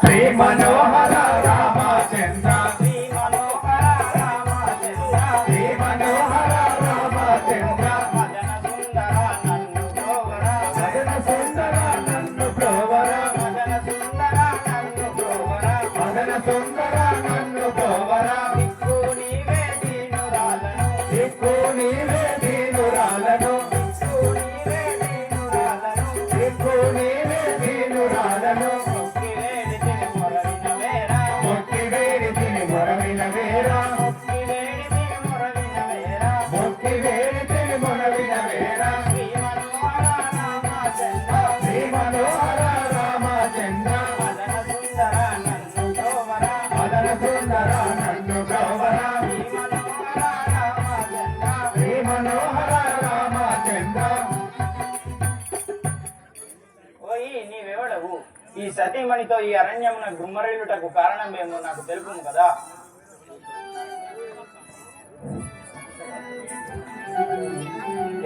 శ్రీ మనోహర ఈ సతీమణితో ఈ అరణ్యమున గుమ్మరేలుటకు కారణమేమో నాకు తెలుపుము కదా.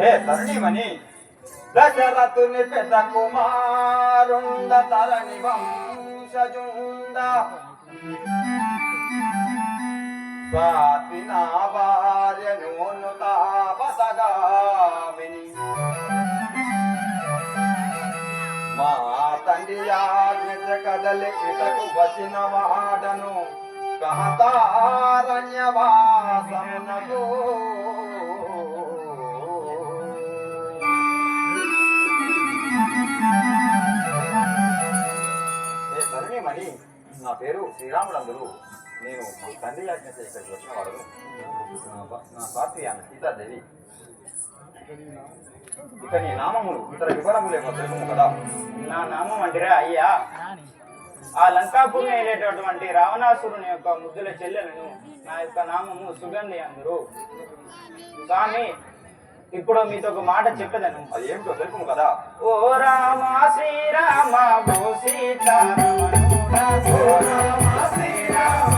ఏ తరుణిమణి దశరథుని పెద్ద కుమారుండ తరణి వంశజుండ. స్వాతి నా భార్యను తాపసగామిని మా తండ్రి ఆజ్ఞ కదలి ఇటకు వచ్చిన వాడను. కహతారణ్యవాసమునకు. ఏ తరుణిమణి నా పేరు శ్రీరాములందరూ నేను మా తండ్రి ఆజ్ఞ ఇక్కడికి వచ్చిన వాడు నా భ- నా భార్య సీతాదేవి. ఇక నీ నామములు ఇతర వివరములేమో తెలుపు కదా. నా నామం అంటిరా అయ్యా. ఆ లంకాపురం వెళ్ళేటటువంటి రావణాసురుని యొక్క ముద్దుల చెల్లెలను నా యొక్క నామము సుగంధి అందరు. స్వామి ఇప్పుడు మీతో ఒక మాట చెప్పదను. అది ఏమిటో తెలుపు కదా. ఓ రామ శ్రీరామ ఓ సీతారమణుడా, ఓ రామ శ్రీరామ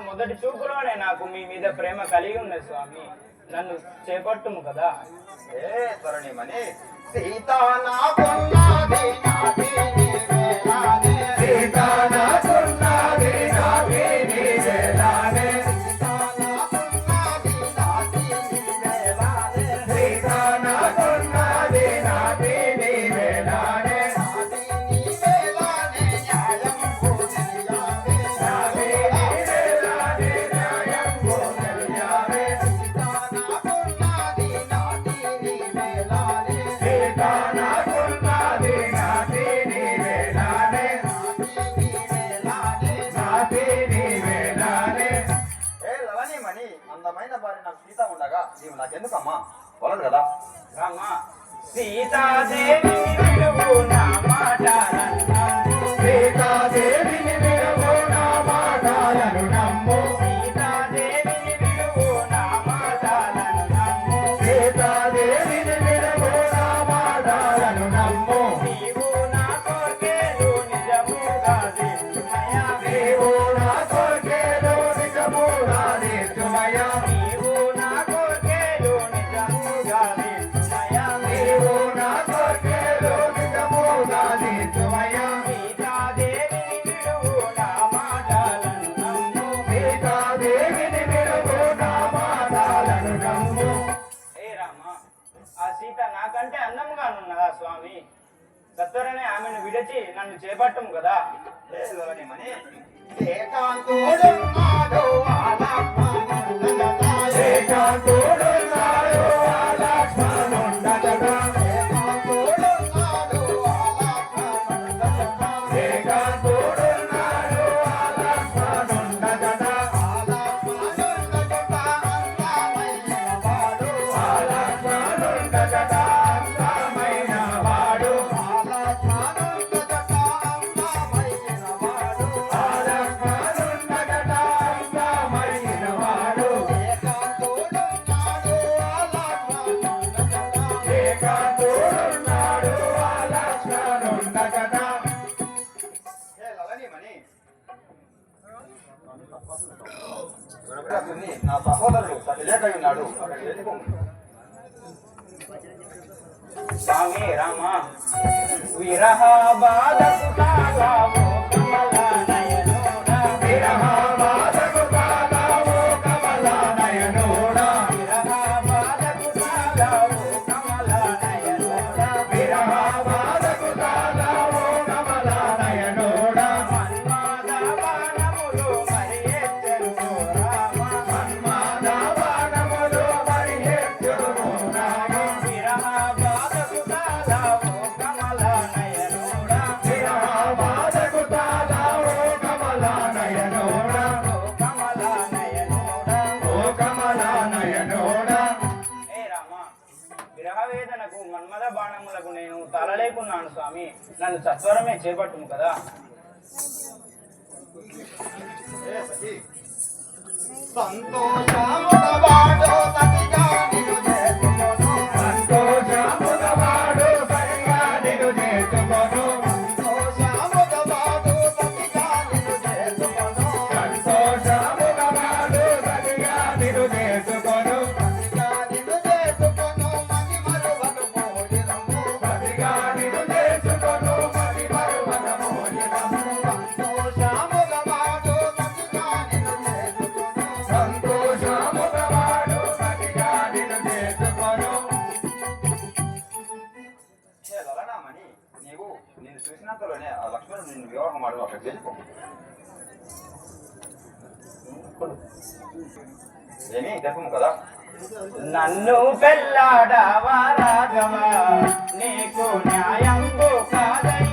మొదటి చూపులోనే నాకు మీ మీద ప్రేమ కలిగి ఉన్నది స్వామి. నన్ను చేపట్టుము కదా? ఏ తరుణిమణి సీత నా లవణిమణి అందమైన భార్య నాకు సీత ఉండగా నీవు నాకెందుకమ్మా? వలదు కదా? రామ సీతాదేవి నా మాట. సీతాదేవిని నా మాటలను ఆ సీత నాకంటే అందంగా ఉన్నదా స్వామి సత్వరనే ఆమెను విడచి నన్ను చేపట్టము కదా ఏకాంతో లవణిమణి స్వామి రామా విరహ బాధ కర్మల బాణములకు నేను తలలేకున్నాను స్వామి. నన్ను సత్వరమే చేపట్టుము కదా. సంతోషం viva como algo hace tiempo. ఏమి దర్భము కదా నన్ను పెళ్ళాడవా రాఘవా? నీకు న్యాయం కాదయ్య.